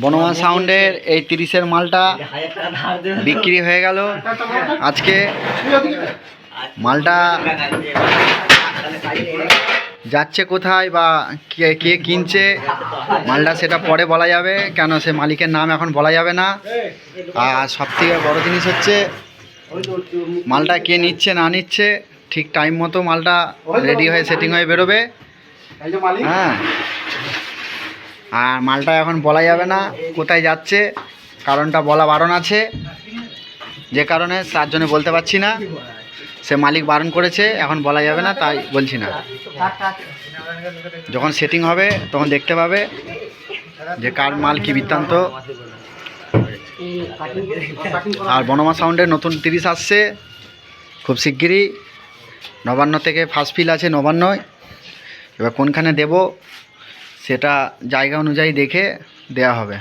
বনমা সাউন্ডের এই তিরিশের মালটা বিক্রি হয়ে গেল। আজকে মালটা যাচ্ছে কোথায় বা কে কে কিনছে, মালটা সেটা পরে বলা যাবে, কেন সে মালিকের নাম এখন বলা যাবে না। আর সব থেকে বড়ো জিনিস হচ্ছে, মালটা কে নিচ্ছে, না নিচ্ছে, ঠিক টাইম মতো মালটা রেডি হয়ে সেটিং হয়ে বেরোবে। হ্যাঁ। আর মালটা এখন বলা যাবে না কোথায় যাচ্ছে, কারণটা বলা বারণ আছে। যে কারণে তার জন্য বলতে পারছি না। সে মালিক বারণ করেছে, এখন বলা যাবে না, তাই বলছি না। যখন সেটিং হবে, তখন দেখতে পাবে যে কার মাল কি বৃত্তান্ত। আর বনমা সাউন্ডের নতুন তিরিশ আসছে, খুব শিগগিরই। নবান্ন থেকে ফার্স্ট ফিল আছে নবান্নয়। এবার কোনখানে দেব? সেটা জায়গা অনুযায়ী দেখে দেয়া হবে।